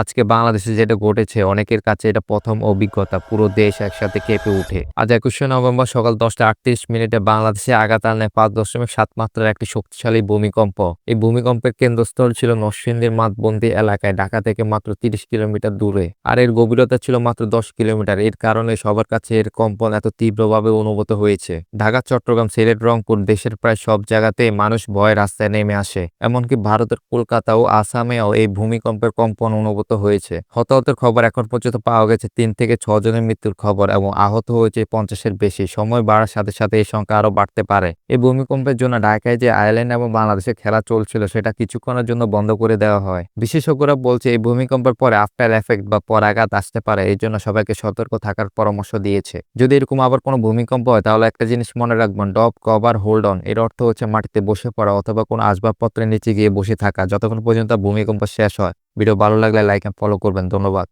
আজকে বাংলাদেশে যেটা ঘটেছে, অনেকের কাছে এটা প্রথম অভিজ্ঞতা। পুরো দেশ একসাথে কেঁপে উঠে আজ একুশে নভেম্বর সকাল দশটা আটত্রিশ মিনিটে বাংলাদেশে আঘাত আনে পাঁচ দশমিক সাত মাত্রার একটি শক্তিশালী ভূমিকম্প। এই ভূমিকম্পের কেন্দ্রস্থল ছিল নরসিংদীর মাতবন্দি এলাকায়, ঢাকা থেকে মাত্র তিরিশ কিলোমিটার দূরে। আর এর গভীরতা ছিল মাত্র দশ কিলোমিটার। এর কারণে সবার কাছে এর কম্পন এত তীব্রভাবে অনুভূত হয়েছে। ঢাকা, চট্টগ্রাম, সিলেট, রংপুর দেশের প্রায় সব জায়গাতে মানুষ ভয়ে রাস্তায় নেমে আসে। এমনকি ভারতের কলকাতা ও আসামেও এই ভূমিকম্পের কম্পন অনুভূত হয়েছে। হতাহতের খবর এখন পর্যন্ত পাওয়া গেছে তিন থেকে ছ জনের মৃত্যুর খবর এবং আহত হয়েছে পঞ্চাশের বেশি। সময় বাড়ার সাথে সাথে এই সংখ্যা আরও বাড়তে পারে। এই ভূমিকম্পের জন্য ঢাকায় যে আয়ারল্যান্ড এবং বাংলাদেশে খেলা চলছিল সেটা কিছুক্ষণের জন্য বন্ধ করে দেওয়া হয়। বিশেষজ্ঞরা বলছে এই ভূমিকম্পের পরে আফটার এফেক্ট বা পরাঘাত আসতে পারে, এই জন্য সবাইকে সতর্ক থাকার পরামর্শ দিয়েছে। যদি এরকম আবার কোনো ভূমিকম্প হয়, তাহলে একটা জিনিস মনে রাখবেন ডপ কভার, হোল্ড অন, এর অর্থ হচ্ছে মাটিতে বসে পড়া অথবা কোনো আসবাবপত্রের নিচে গিয়ে বসে থাকা, যতক্ষণ পর্যন্ত ভূমিকম্প শেষ হয়। ভিডিও ভালো লাগলে লাইক অ্যান্ড ফলো করবেন ধন্যবাদ।